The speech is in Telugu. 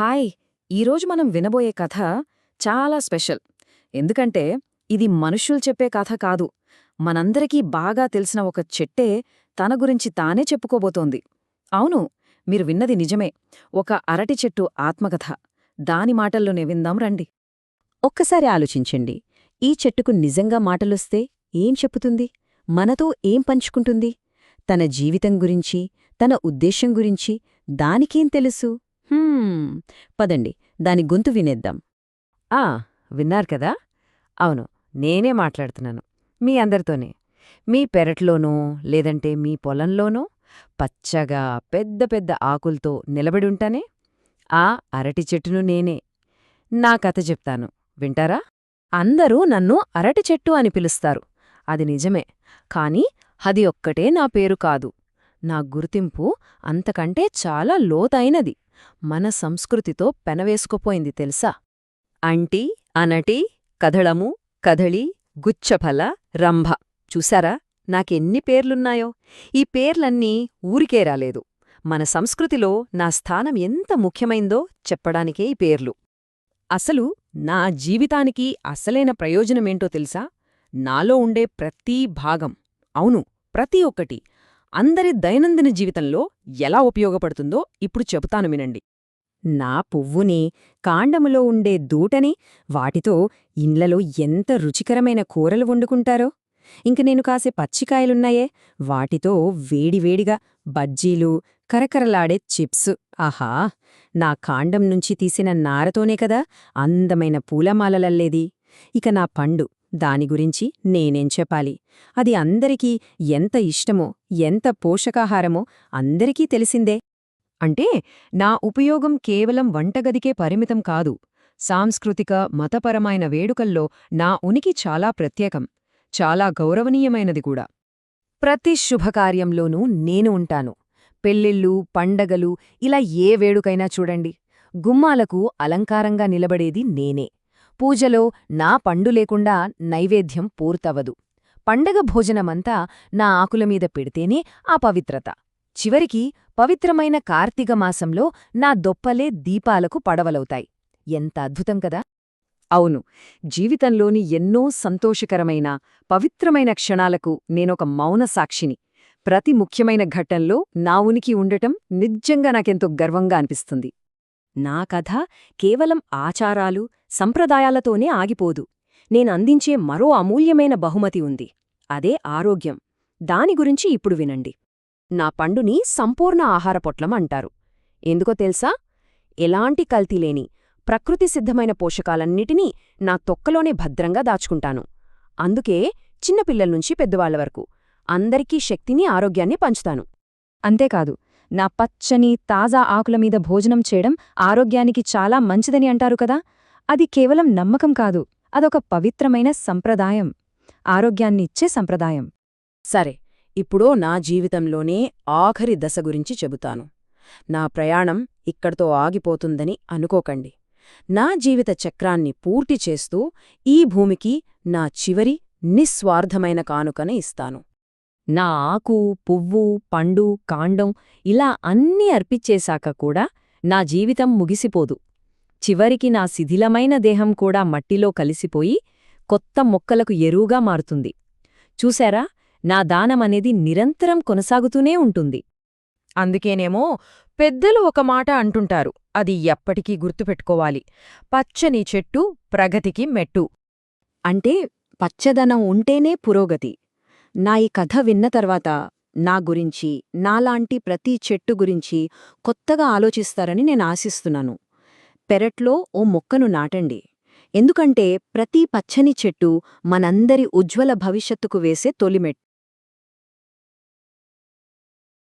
హాయ్ ఈరోజు మనం వినబోయే కథ చాలా స్పెషల్. ఎందుకంటే ఇది మనుష్యులు చెప్పే కథ కాదు. మనందరికీ బాగా తెలిసిన ఒక చెట్టే తన గురించి తానే చెప్పుకోబోతోంది. అవును మీరు విన్నది నిజమే. ఒక అరటి చెట్టు ఆత్మకథ. దాని మాటల్లోనే విందాం రండి. ఒక్కసారి ఆలోచించండి. ఈ చెట్టుకు నిజంగా మాటలొస్తే ఏం చెప్పుతుంది? మనతో ఏం పంచుకుంటుంది? తన జీవితం గురించి తన ఉద్దేశం గురించి దానికేం తెలుసు? పదండి దాని గొంతు వినేద్దాం. ఆ విన్నారు కదా? అవును నేనే మాట్లాడుతున్నాను మీ అందరితోనే. మీ పెరట్లోనో లేదంటే మీ పొలంలోనో పచ్చగా పెద్ద పెద్ద ఆకులతో నిలబడి ఉంటానే? ఆ అరటి చెట్టును నేనే. నా కథ చెప్తాను వింటారా? అందరూ నన్ను అరటి చెట్టు అని పిలుస్తారు అది నిజమే. కాని అది ఒక్కటే నా పేరు కాదు. నా గుర్తింపు అంతకంటే చాలా లోతైనది. మన సంస్కృతితో పెనవేసుకుపోయింది తెలుసా? అంటి అనటి కదళము కదళి గుచ్చఫల రంభ. చూసారా నాకెన్ని పేర్లున్నాయో? ఈ పేర్లన్నీ ఊరికే రాలేదు. మన సంస్కృతిలో నా స్థానం ఎంత ముఖ్యమైందో చెప్పడానికే ఈ పేర్లు. అసలు నా జీవితానికి అసలైన ప్రయోజనమేంటో తెలుసా? నాలో ఉండే ప్రతి భాగం. అవును ప్రతి ఒక్కటి. అందరి దైనందిన జీవితంలో ఎలా ఉపయోగపడుతుందో ఇప్పుడు చెబుతాను వినండి. నా పువ్వుని కాండములో ఉండే దూటని వాటితో ఇండ్లలో ఎంత రుచికరమైన కూరలు వండుకుంటారో. ఇంక నేను కాసే పచ్చికాయలున్నాయే వాటితో వేడివేడిగా బజ్జీలు కరకరలాడే చిప్స్. ఆహా! నా కాండం నుంచి తీసిన నారతోనే కదా అందమైన పూలమాలలల్లేది. ఇక నా పండు. దాని గురించి నేనేం చెప్పాలి? అది అందరికీ ఎంత ఇష్టమో ఎంత పోషకాహారమో అందరికీ తెలిసిందే. అంటే నా ఉపయోగం కేవలం వంటగదికే పరిమితం కాదు. సాంస్కృతిక మతపరమైన వేడుకల్లో నా ఉనికి చాలా ప్రత్యేకం చాలా గౌరవనీయమైనది కూడా. ప్రతి శుభకార్యంలోనూ నేను ఉంటాను. పెళ్ళిళ్ళు పండగలు ఇలా ఏ వేడుకైనా చూడండి. గుమ్మాలకు అలంకారంగా నిలబడేది నేనే. పూజలో నా పండు లేకుండా నైవేద్యం పూర్తవదు పండగ భోజనమంతా నా ఆకుల మీద పెడితేనే ఆ పవిత్రత. చివరికి పవిత్రమైన కార్తీక మాసంలో నా దొప్పలే దీపాలకు పడవలవుతాయి. ఎంత అద్భుతం కదా! అవును జీవితంలోని ఎన్నో సంతోషకరమైన పవిత్రమైన క్షణాలకు నేనొక మౌన సాక్షిని. ప్రతి ముఖ్యమైన ఘట్టంలో నా ఉనికి ఉండటం నిజంగా నాకెంతో గర్వంగా అనిపిస్తుంది. నా కథ కేవలం ఆచారాలు సంప్రదాయాలతోనే ఆగిపోదు. నేనందించే మరో అమూల్యమైన బహుమతి ఉంది. అదే ఆరోగ్యం. దాని గురించి ఇప్పుడు వినండి. నా పండుని సంపూర్ణ ఆహార పొట్లం అంటారు. ఎందుకో తెలుసా? ఎలాంటి కల్తీలేని ప్రకృతి సిద్ధమైన పోషకాలన్నిటినీ నా తొక్కలోనే భద్రంగా దాచుకుంటాను. అందుకే చిన్నపిల్లల్నుంచి పెద్దవాళ్ళ వరకు అందరికీ శక్తిని ఆరోగ్యాన్ని పంచుతాను. అంతేకాదు నా పచ్చని తాజా ఆకుల మీద భోజనం చేయడం ఆరోగ్యానికి చాలా మంచిదని అంటారు కదా? అది కేవలం నమ్మకం కాదు. అదొక పవిత్రమైన సంప్రదాయం. ఆరోగ్యాన్నిచ్చే సంప్రదాయం. సరే ఇప్పుడో నా జీవితంలోనే ఆఖరి దశ గురించి చెబుతాను. నా ప్రయాణం ఇక్కడితో ఆగిపోతుందని అనుకోకండి. నా జీవిత చక్రాన్ని పూర్తి చేస్తూ ఈ భూమికి నా చివరి నిస్వార్థమైన కానుకని ఇస్తాను. నా ఆకు పువ్వు పండు కాండం ఇలా అన్నీ అర్పిచ్చేశాక కూడా నా జీవితం ముగిసిపోదు. చివరికి నా శిథిలమైన దేహం కూడా మట్టిలో కలిసిపోయి కొత్త మొక్కలకు ఎరువుగా మారుతుంది. చూశారా? నా దానమనేది నిరంతరం కొనసాగుతూనే ఉంటుంది. అందుకేనేమో పెద్దలు ఒక మాట అంటుంటారు అది ఎప్పటికీ గుర్తుపెట్టుకోవాలి. పచ్చని చెట్టు ప్రగతికి మెట్టు. అంటే పచ్చదనం ఉంటేనే పురోగతి. నా ఈ కథ విన్న తర్వాత నా గురించి నాలాంటి ప్రతి చెట్టు గురించి కొత్తగా ఆలోచిస్తారని నేను ఆశిస్తున్నాను. పెరట్లో ఓ మొక్కను నాటండి. ఎందుకంటే ప్రతి పచ్చని చెట్టు మనందరి ఉజ్వల భవిష్యత్తుకు వేసే తొలిమెట్